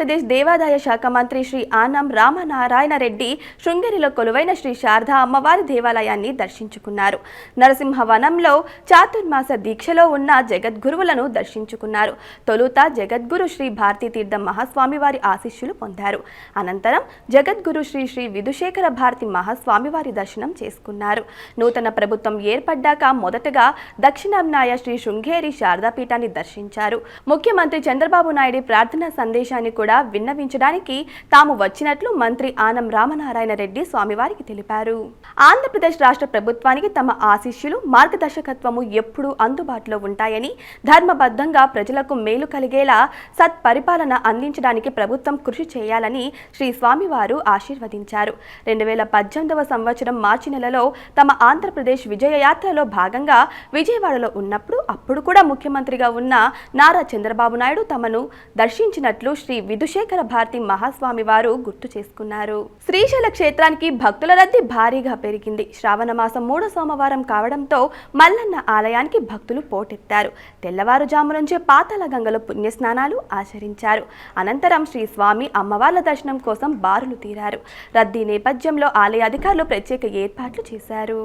ఆంధ్రప్రదేశ్ దేవాదాయ శాఖ మంత్రి శ్రీ ఆనం రామనారాయణ రెడ్డి శృంగేరిలో కొలువైన శ్రీ శారదా అమ్మవారి దేవాలయాన్ని దర్శించుకున్నారు. నరసింహవనంలో చాతుర్మాస దీక్షలో ఉన్న జగద్గురువులను దర్శించుకున్నారు. తొలుత జగద్గురు శ్రీ భారతీ తీర్థం మహాస్వామి ఆశీస్సులు పొందారు. అనంతరం జగద్గురు శ్రీ శ్రీ విధుశేఖర భారతి మహాస్వామివారి దర్శనం చేసుకున్నారు. నూతన ప్రభుత్వం ఏర్పడ్డాక మొదటగా దక్షిణాంనాయ శ్రీ శృంగేరి శారదాపీఠాన్ని దర్శించారు. ముఖ్యమంత్రి చంద్రబాబు నాయుడు ప్రార్థనా సందేశాన్ని కూడా కూడా విన్నవించడానికి తాము వచ్చినట్లు మంత్రి ఆనం రామనారాయణ రెడ్డి స్వామివారికి తెలిపారు. ఆంధ్రప్రదేశ్ రాష్ట్ర ప్రభుత్వానికి తమ ఆశీస్సులు మార్గదర్శకత్వము ఎప్పుడూ అందుబాటులో ఉంటాయని ధర్మబద్ధంగా ప్రజలకు మేలు కలిగేలా సత్పరిపాలన అందించడానికి ప్రభుత్వం కృషి చేయాలని శ్రీ స్వామివారు ఆశీర్వదించారు. రెండు వేల పద్దెనిమిదవ సంవత్సరం మార్చి నెలలో తమ ఆంధ్రప్రదేశ్ విజయయాత్రలో భాగంగా విజయవాడలో ఉన్నప్పుడు అప్పుడు కూడా ముఖ్యమంత్రిగా ఉన్న నారా చంద్రబాబు నాయుడు తమను దర్శించినట్లు శ్రీ విధుశేఖర భారతి మహాస్వామి వారు గుర్తు చేసుకున్నారు. శ్రీశైల క్షేత్రానికి భక్తుల రద్దీ భారీగా పెరిగింది. శ్రావణ మాసం మూడో సోమవారం కావడంతో మల్లన్న ఆలయానికి భక్తులు పోటెత్తారు. తెల్లవారుజాము నుంచే పాతాల గంగలో పుణ్యస్నానాలు ఆచరించారు. అనంతరం శ్రీ స్వామి అమ్మవార్ల దర్శనం కోసం బారులు తీరారు. రద్దీ నేపథ్యంలో ఆలయ అధికారులు ప్రత్యేక ఏర్పాట్లు చేశారు.